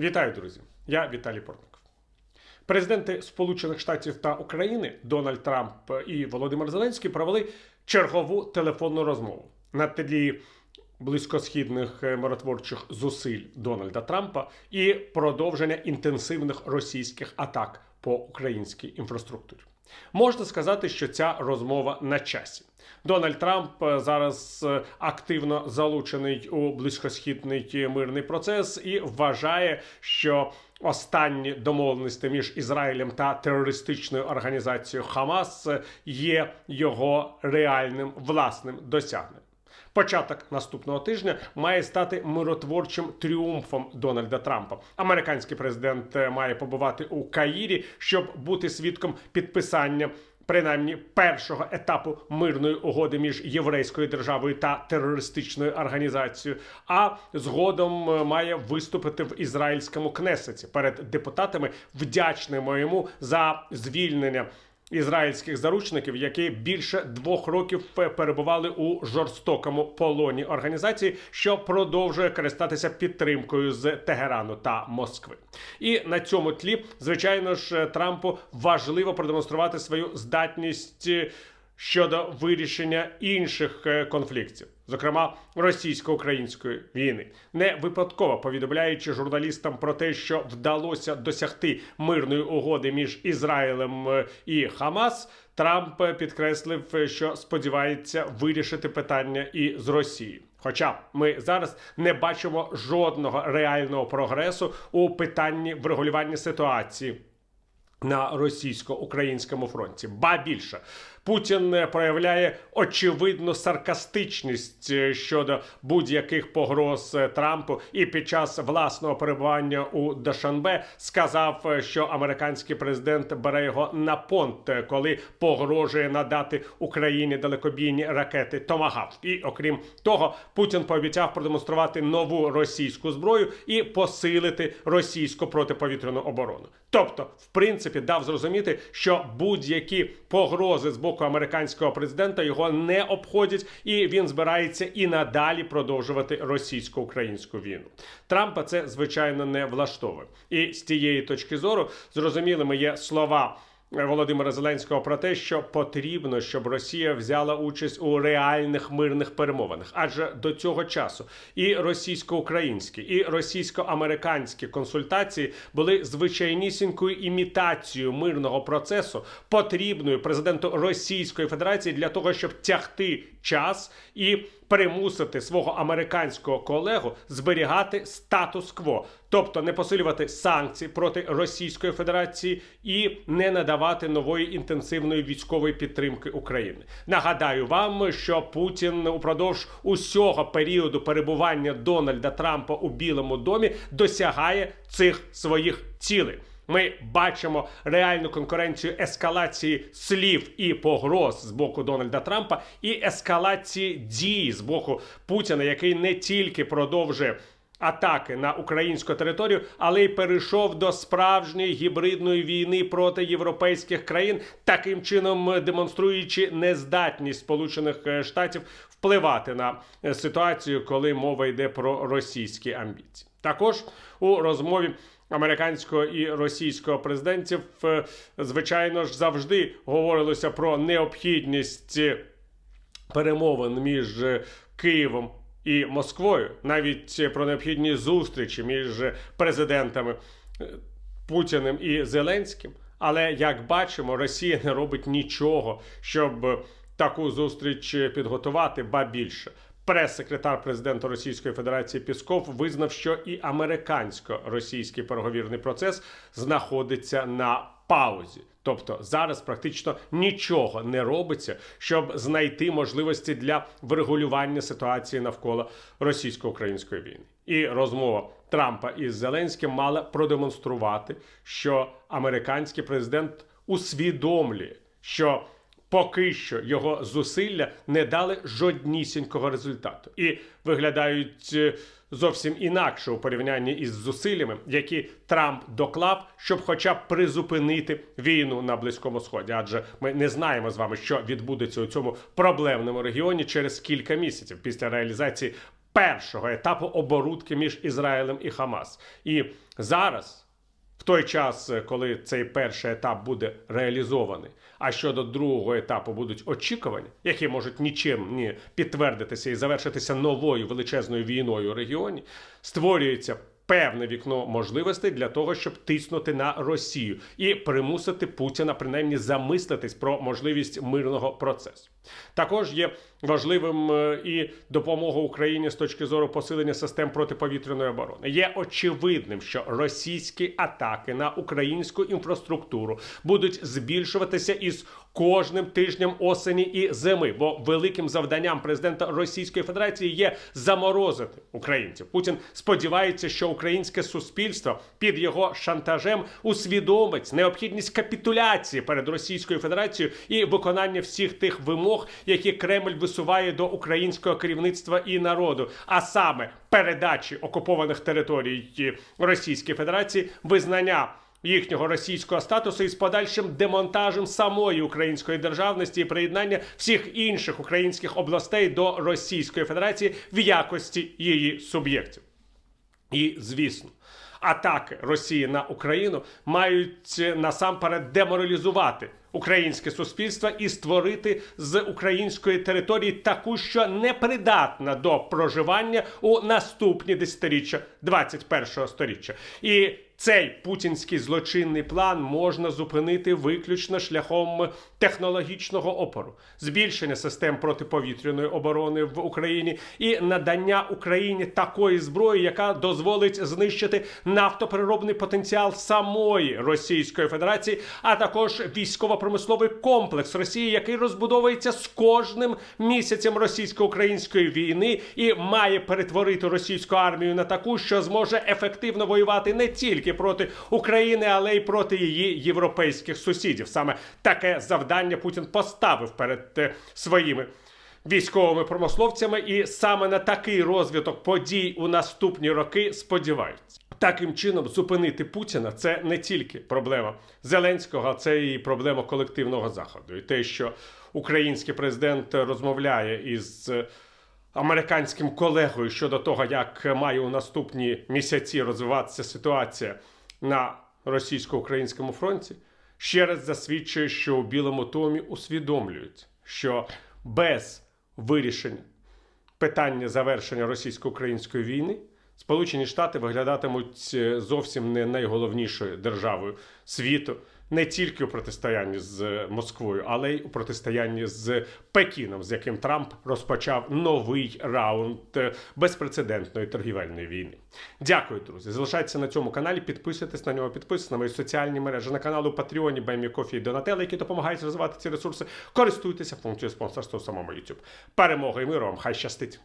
Вітаю, друзі! Я Віталій Портников. Президенти Сполучених Штатів та України Дональд Трамп і Володимир Зеленський провели чергову телефонну розмову на тлі близькосхідних е, миротворчих зусиль Дональда Трампа і продовження інтенсивних російських атак по українській інфраструктурі. Можна сказати, що ця розмова на часі. Дональд Трамп е, зараз е, активно залучений у близькосхідний мирний процес і вважає, що останні домовленості між Ізраїлем та терористичною організацією Хамас є його реальним власним досягненням. Початок наступного тижня має стати миротворчим тріумфом Дональда Трампа. Американський президент е, має побувати у Каїрі, щоб бути свідком підписання. Принаймні першого етапу мирної угоди між єврейською державою та терористичною організацією, а згодом е, має виступити в ізраїльському кнесеті перед депутатами, вдячними йому за звільнення ізраїльських заручників, які більше двох років е, перебували у жорстокому полоні організації, що продовжує користатися підтримкою з Тегерану та Москви. І на цьому тлі, звичайно ж, Трампу важливо продемонструвати свою здатність. Щодо вирішення інших е, конфліктів, зокрема російсько-української війни, не випадково повідомляючи журналістам про те, що вдалося досягти мирної угоди між Ізраїлем е, і Хамас, Трамп е, підкреслив, що сподівається вирішити питання і з Росією. Хоча ми зараз не бачимо жодного реального прогресу у питанні врегулювання ситуації на російсько-українському фронті. Ба більше Путін проявляє очевидну саркастичність е, щодо будь-яких погроз е, Трампу, і під час власного перебування у Дашанбе сказав, е, що американський президент бере його на понт, коли погрожує надати Україні далекобійні ракети Томагавк. І окрім того, Путін пообіцяв продемонструвати нову російську зброю і посилити російську протиповітряну оборону. Тобто, в принципі, дав зрозуміти, що будь-які погрози з боку американського президента його не обходять, і він збирається і надалі продовжувати російсько-українську війну. Трампа це звичайно не влаштовує. І з тієї точки зору зрозумілими є слова. Володимира Зеленського про те, що потрібно, щоб Росія взяла участь у реальних мирних перемовинах, адже до цього часу і російсько-українські, і російсько-американські консультації були звичайнісінькою імітацією мирного процесу, потрібною президенту Російської Федерації для того, щоб тягти час і примусити свого американського колегу зберігати статус-кво, тобто не посилювати санкції проти Російської Федерації і не надавати нової інтенсивної військової підтримки України. Нагадаю вам, що Путін упродовж усього періоду перебування Дональда Трампа у Білому домі досягає цих своїх цілей. Ми бачимо реальну конкуренцію ескалації слів і погроз з боку Дональда Трампа і ескалації дій з боку Путіна, який не тільки продовжує. Атаки на українську територію, але й перейшов до справжньої гібридної війни проти європейських країн, таким чином демонструючи нездатність Сполучених е, Штатів впливати на е, ситуацію, коли мова йде про російські амбіції. Також у розмові американського і російського президентів, е, звичайно ж, завжди говорилося про необхідність перемовин між Києвом і Москвою, навіть про необхідні зустрічі між президентами е, Путіним і Зеленським. Але як бачимо, Росія не робить нічого, щоб таку зустріч підготувати, ба більше. Прес-секретар президента Російської Федерації Пісков визнав, що і американсько-російський переговірний процес знаходиться на паузі. Тобто зараз практично нічого не робиться, щоб знайти можливості для врегулювання ситуації навколо російсько-української війни. І розмова Трампа із Зеленським мала продемонструвати, що американський президент усвідомлює, що поки що його зусилля не дали жоднісінького результату і виглядають е, зовсім інакше у порівнянні із зусиллями, які Трамп доклав, щоб хоча б призупинити війну на близькому сході. Адже ми не знаємо з вами, що відбудеться у цьому проблемному регіоні через кілька місяців після реалізації першого етапу оборудки між Ізраїлем і Хамас. І зараз. В той час, е, коли цей перший етап буде реалізований, а щодо другого етапу будуть очікування, які можуть нічим не підтвердитися і завершитися новою величезною війною у регіоні, створюється певне вікно можливостей для того, щоб тиснути на Росію і примусити Путіна принаймні замислитись про можливість мирного процесу. Також є важливим е, і допомога Україні з точки зору посилення систем протиповітряної оборони. Є очевидним, що російські атаки на українську інфраструктуру будуть збільшуватися із кожним тижнем осені і зими. Бо великим завданням президента Російської Федерації є заморозити українців. Путін сподівається, що українське суспільство під його шантажем усвідомить необхідність капітуляції перед Російською Федерацією і виконання всіх тих вимог, які Кремль висуває до українського керівництва і народу, а саме передачі окупованих територій Російської Федерації, визнання. Їхнього російського статусу із подальшим демонтажем самої української державності і приєднання всіх інших українських областей до Російської Федерації в якості її суб'єктів. І звісно, атаки Росії на Україну мають насамперед деморалізувати українське суспільство і створити з української території таку, що не придатна до проживання у наступні десятиріччя 21-го сторіччя. І цей путінський злочинний план можна зупинити виключно шляхом технологічного опору, збільшення систем протиповітряної оборони в Україні і надання Україні такої зброї, яка дозволить знищити нафтопереробний потенціал самої Російської Федерації, а також військово-промисловий комплекс Росії, який розбудовується з кожним місяцем російсько-української війни і має перетворити російську армію на таку, що зможе ефективно воювати не тільки проти України, але й проти її європейських сусідів. Саме таке завдання Путін поставив перед е, своїми. Військовими промисловцями, і саме на такий розвиток подій у наступні роки сподіваються. Таким чином, зупинити Путіна це не тільки проблема Зеленського, це і проблема колективного заходу. І те, що український президент розмовляє із е, американським колегою щодо того, як має у наступні місяці розвиватися ситуація на російсько-українському фронті, ще раз засвідчує, що у Білому домі усвідомлюють, що без вирішення питання завершення російсько-української війни Сполучені Штати виглядатимуть е, зовсім не найголовнішою державою світу. Не тільки у протистоянні з Москвою, але й у протистоянні з Пекіном, з яким Трамп розпочав новий раунд е, безпрецедентної торгівельної війни. Дякую, друзі. Залишайтеся на цьому каналі, підписуйтесь на нього, підписуйтесь на мої соціальні мережі на канал у Патреоні, Бемі Кофі і Донателло, які допомагають розвивати ці ресурси. Користуйтеся функцією спонсорства у самому YouTube. Перемоги і миру вам! Хай щастить!